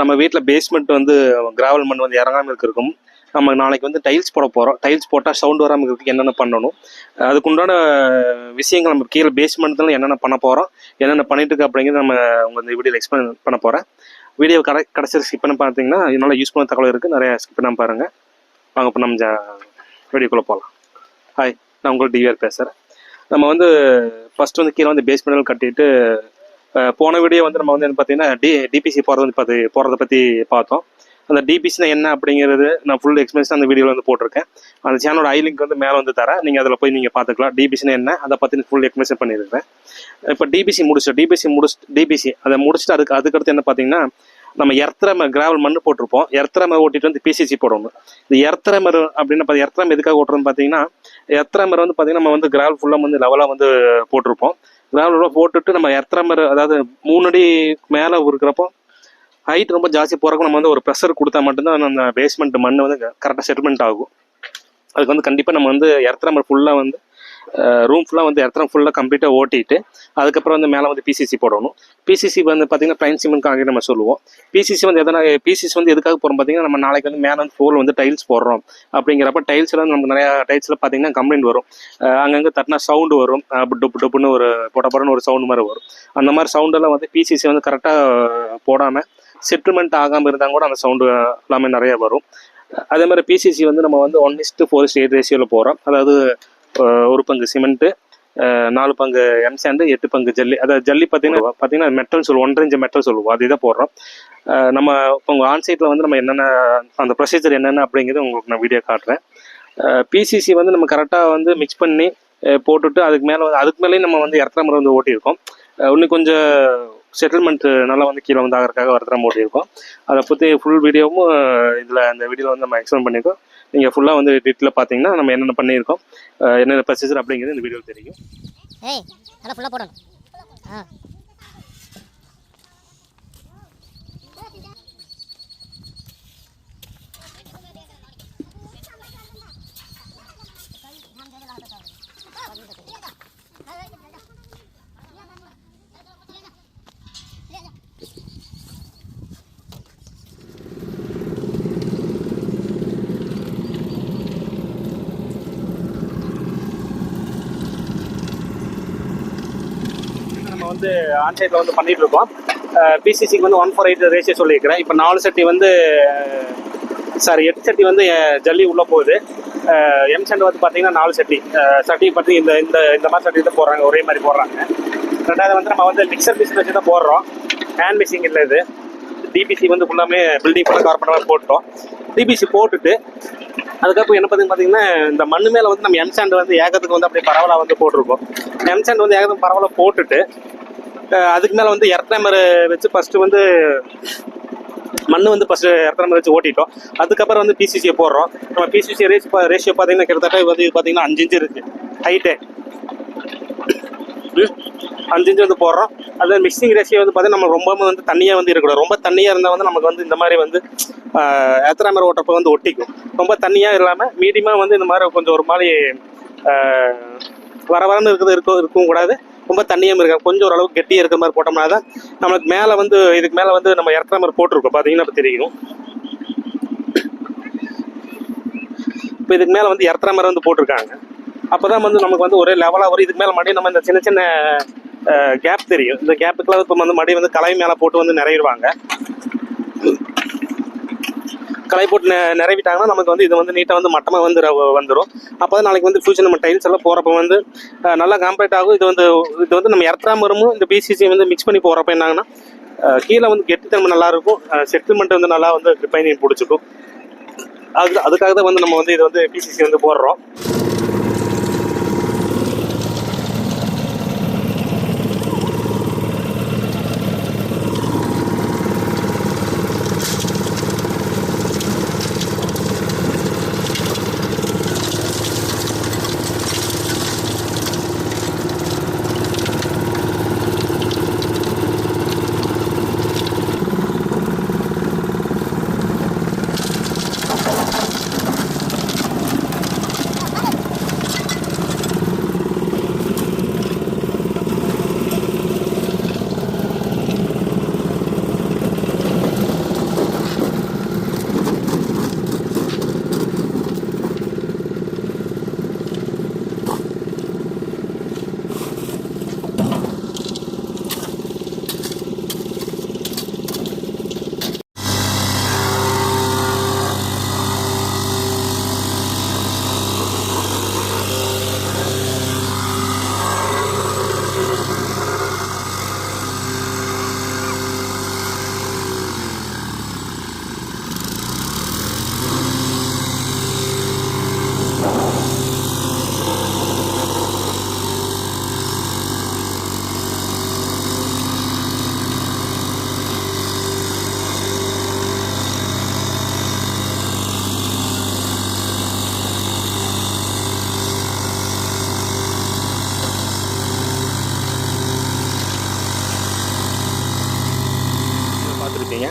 நம்ம வீட்டில் பேஸ்மெண்ட் வந்து கிராவல் மண் வந்து இறங்காமல் இருக்கும் நம்ம நாளைக்கு வந்து டைல்ஸ் போட போகிறோம் டைல்ஸ் போட்டால் சவுண்ட் வராமல் இருக்கிறதுக்கு என்னென்ன பண்ணணும்? அதுக்குண்டான விஷயங்கள் நம்ம கீழே பேஸ்மெண்ட்டில் என்னென்ன பண்ண போகிறோம் என்னென்ன பண்ணிட்டு இருக்கு அப்படிங்கிறது நம்ம உங்கள் இந்த வீடியோவில் எக்ஸ்பிளைன் பண்ண போகிறேன் வீடியோ கடை கடைசியில் ஸ்கிப் பண்ண பார்த்தீங்கன்னா இதனால் யூஸ் பண்ண தகவல் இருக்குது நிறையா ஸ்கிப் பண்ண பாருங்கள் வாங்க இப்போ நம்ம வீடியோக்குள்ளே போகலாம் ஹாய் நான் உங்களுக்கு டிவிஆர் பேசுகிறேன் நம்ம வந்து ஃபர்ஸ்ட் வந்து கீழே வந்து பேஸ்மெண்ட் கட்டிட்டு போன வீடியோ வந்து நம்ம வந்து என்ன பார்த்தீங்கன்னா டி டிபிசி போகிறது வந்து பார்த்து போகிறத பற்றி பார்த்தோம். அந்த டிபிசினா என்ன அப்படிங்கிறது நான் ஃபுல் எக்ஸ்பீரியன்ஸ் அந்த வீடியோவில் வந்து போட்டிருக்கேன். அந்த சேனலோட ஐ லிங்க் வந்து மேலே வந்து தரேன். நீங்கள் அதில் போய் நீங்கள் பார்த்துக்கலாம். டிபிசினா என்ன அதை பற்றி ஃபுல் எக்ஸ்பிளேஷன் பண்ணியிருக்கேன். இப்போ டிபிசி முடிச்சு டிபிசி முடிச்சு டிபிசி அதை முடிச்சுட்டு அதுக்கு அதுக்கடுத்து என்ன பார்த்தீங்கன்னா நம்ம எர்த்திரம கிராவல் மண் போட்டிருப்போம். எர்த்திரம ஓட்டிட்டு வந்து பிசிசி போடணும். இந்த எர்த்திரமர் அப்படின்னு பார்த்து எர்த்திரம் எதுக்காக ஓட்டுறோம்னு பார்த்தீங்கன்னா எர்த்திரமர் வந்து பார்த்தீங்கன்னா நம்ம வந்து கிராவல் ஃபுல்லாக வந்து லெவலாக வந்து போட்டிருப்போம். கிராவல் போட்டுட்டு நம்ம மாதிரி அதாவது மூணு அடி மேலே இருக்கிறப்போ ஹைட் ரொம்ப ஜாஸ்தி போகிறப்ப நம்ம வந்து ஒரு ப்ரெஷர் கொடுத்தா மட்டும்தான் அந்த பேஸ்மெண்ட் மண் வந்து கரெக்டாக செட்டில்மெண்ட் ஆகும். அதுக்கு வந்து கண்டிப்பாக நம்ம வந்து எர்த்திரமர் ஃபுல்லாக வந்து ரூம் ஃபுல்லாக வந்து இடத்துல ஃபுல்லாக கம்ப்ளீட்டாக ஓட்டிட்டு அதுக்கப்புறம் வந்து மேலே வந்து பிசிசி போடணும். பிசிசி வந்து பார்த்திங்கன்னா ப்ரைன் சிமெண்ட் காங்கிரீட் நம்ம சொல்லுவோம். பிசிசி வந்து எதனா பிசிசி வந்து எதுக்காக போகிறோம் பார்த்தீங்கன்னா நம்ம நாளைக்கு வந்து மேலே வந்து ஃபோல் வந்து டைல்ஸ் போடுறோம். அப்படிங்கிறப்ப டைல்ஸில் வந்து நமக்கு நிறையா டைல்ஸில் பார்த்திங்கன்னா கம்ப்ளைண்ட் வரும். அங்கங்கே தட்டினா சவுண்டு வரும். டொப்பு டொப்புன்னு ஒரு பொடப்படன்னு ஒரு சவுண்ட் மாதிரி வரும். அந்த மாதிரி சவுண்டெல்லாம் வந்து பிசிசி வந்து கரெக்டாக போடாமல் செட்டில்மெண்ட் ஆகாமல் இருந்தால் கூட அந்த சவுண்டு எல்லாமே நிறைய வரும். அதே மாதிரி பிசிசி வந்து நம்ம வந்து one is to four is to eight ரேஷியோவில் போகிறோம் அதாவது ஒரு பங்கு சிமெண்ட்டு நாலு பங்கு எம்சாண்டு எட்டு பங்கு ஜல்லி. அதாவது ஜல்லி பார்த்தீங்கன்னா பார்த்தீங்கன்னா மெட்டல் சொல்லுவோம். ஒன்றரை இன்ச்சு மெட்டல் சொல்லுவோம். அது இதை போடுறோம். நம்ம இப்போ உங்கள் ஆன்சைட்டில் வந்து நம்ம என்னென்ன அந்த ப்ரொசீஜர் என்னென்ன அப்படிங்கிறது உங்களுக்கு நான் வீடியோ காட்டுறேன். பிசிசி வந்து நம்ம கரெக்டாக வந்து மிக்ஸ் பண்ணி போட்டுட்டு அதுக்கு மேலே வந்து அதுக்கு மேலேயும் நம்ம வந்து இரத்தரை வந்து ஓட்டியிருக்கோம். இன்னும் கொஞ்சம் செட்டில்மெண்ட் நல்லா வந்து கீழே வந்து ஆகிறதுக்காக வரத்தரம் ஓட்டியிருக்கோம். அதை பற்றி ஃபுல் வீடியோவும் இதில் அந்த வீடியோவில் வந்து நம்ம எக்ஸ்பிளைன் பண்ணியிருக்கோம். நீங்கள் ஃபுல்லாக வந்து டீட்டெயிலாக பார்த்தீங்கன்னா நம்ம என்னென்ன பண்ணியிருக்கோம் என்னென்ன ப்ரொசீஜர் அப்படிங்கிறது இந்த வீடியோவில் தெரியும். ஏய் நல்லா ஃபுல்லாக போடணும். ஆ நம்ம வந்து ஆன்சைட்டில் வந்து பண்ணிட்டு இருக்கோம் பிசிசிக்கு வந்து ஒன் ஃபோர் எயிட் ரேஷியோ சொல்லியிருக்கிறேன். இப்போ நாலு சட்டி வந்து சாரி எட்டு சட்டி வந்து ஜல்லி உள்ளே போகுது. எம் சென்ட் வந்து பார்த்தீங்கன்னா நாலு சட்டி. அஹ், சட்டி பற்றி இந்த இந்த இந்த மாதிரி சட்டி தான் போடுறாங்க. ஒரே மாதிரி போடுறாங்க. ரெண்டாவது வந்து நம்ம வந்து மிக்சர் மிஷின் வச்சு தான் போடுறோம். ஹேண்ட் மிஷின் இல்லை இது. டிபிசி வந்து ஃபுல்லாமே பில்டிங் ஃபுல்லாக கவர் பண்ண போட்டோம் டிபிசி போட்டுட்டு அதுக்கப்புறம் என்ன பார்த்தீங்க பார்த்தீங்கன்னா இந்த மண்ணு மேலே வந்து நம்ம எம்சாண்ட் வந்து ஏகத்துக்கு வந்து அப்படியே பரவலாக வந்து போட்டிருக்கோம். எம்சாண்ட் வந்து ஏகத்துக்கு பரவலாக போட்டுட்டு அதுக்கு மேலே வந்து எர்த்தமர் வச்சு ஃபஸ்ட்டு வந்து மண் வந்து ஃபஸ்ட்டு எர்த்தமர் வச்சு ஓட்டிட்டோம். அதுக்கப்புறம் வந்து பிசிசியை போடுறோம். நம்ம பிசிசி ரேஸ் ரேஷியோ பார்த்தீங்கன்னா கிட்டத்தட்ட வந்து இது பார்த்தீங்கன்னா அஞ்சு இன்ச்சு இருக்குது ஹைட்டு அஞ்சு இன்ச்சு வந்து போடுறோம். அது மிக்சிங் ரேஷியோ வந்து பார்த்தீங்கன்னா நம்ம ரொம்ப வந்து தண்ணியாக வந்து இருக்கக்கூடாது. ரொம்ப தண்ணியாக இருந்தால் வந்து நமக்கு வந்து இந்த மாதிரி வந்து ஏத்தராமர் ஓட்டப்போ வந்து ஒட்டிக்கும். ரொம்ப தண்ணியாக இல்லாமல் மீடியமாக வந்து இந்த மாதிரி கொஞ்சம் ஒரு மாதிரி வர வரன்னு இருக்கிறது இருக்கும் இருக்கவும் கூடாது. ரொம்ப தண்ணியும் இருக்காங்க கொஞ்சம் ஓரளவுக்கு கெட்டியாக இருக்கிற மாதிரி போட்டோம்னா தான் நம்மளுக்கு மேலே வந்து இதுக்கு மேலே வந்து நம்ம இறக்குற மாதிரி போட்டிருக்கோம். பார்த்தீங்கன்னா இப்போ தெரியும். இப்போ இதுக்கு மேலே வந்து இறக்குற மாதிரி வந்து போட்டிருக்காங்க. அப்போ தான் வந்து நமக்கு வந்து ஒரே லெவலாக வரும். இதுக்கு மேலே மறுபடியும் நம்ம இந்த சின்ன சின்ன கேப் தெரியும். இந்த கேப்புக்கெல்லாம் இப்போ வந்து மறுபடியும் வந்து கலை மேலே போட்டு வந்து நிறையிடுவாங்க. களை போட்டு நிறைவிட்டாங்கன்னா நமக்கு வந்து இது வந்து நீட்டாக வந்து மட்டமாக வந்து ர- வந்துடும் அப்போ தான் நாளைக்கு வந்து ஃபியூச்சர் நம்ம டைல்ஸ் எல்லாம் போகிறப்ப வந்து நல்லா காம்பேக்ட் ஆகும். இது வந்து இது வந்து நம்ம இறத்தாமரமும் இந்த பிசிசி வந்து மிக்ஸ் பண்ணி போகிறப்ப என்னாங்கன்னா கீழே வந்து கெட்டித்தன்மை நல்லா இருக்கும். செட்டில்மெண்ட் வந்து நல்லா வந்து ரிப்பைனிங் பிடிச்சிக்கும். அது அதுக்காக தான் வந்து நம்ம வந்து இது வந்து பிசிசி வந்து போடுறோம்.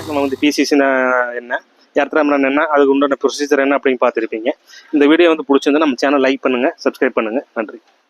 நம்ம வந்து பிசிசினா என்ன எர்த்ராமரன் என்ன அதுக்கு உண்டான ப்ரொசீஜர் என்ன அப்படின்னு பார்த்துருப்பீங்க. இந்த வீடியோ வந்து பிடிச்சிருந்தா நம்ம சேனல் லைக் பண்ணுங்கள் சப்ஸ்கிரைப் பண்ணுங்கள் நன்றி.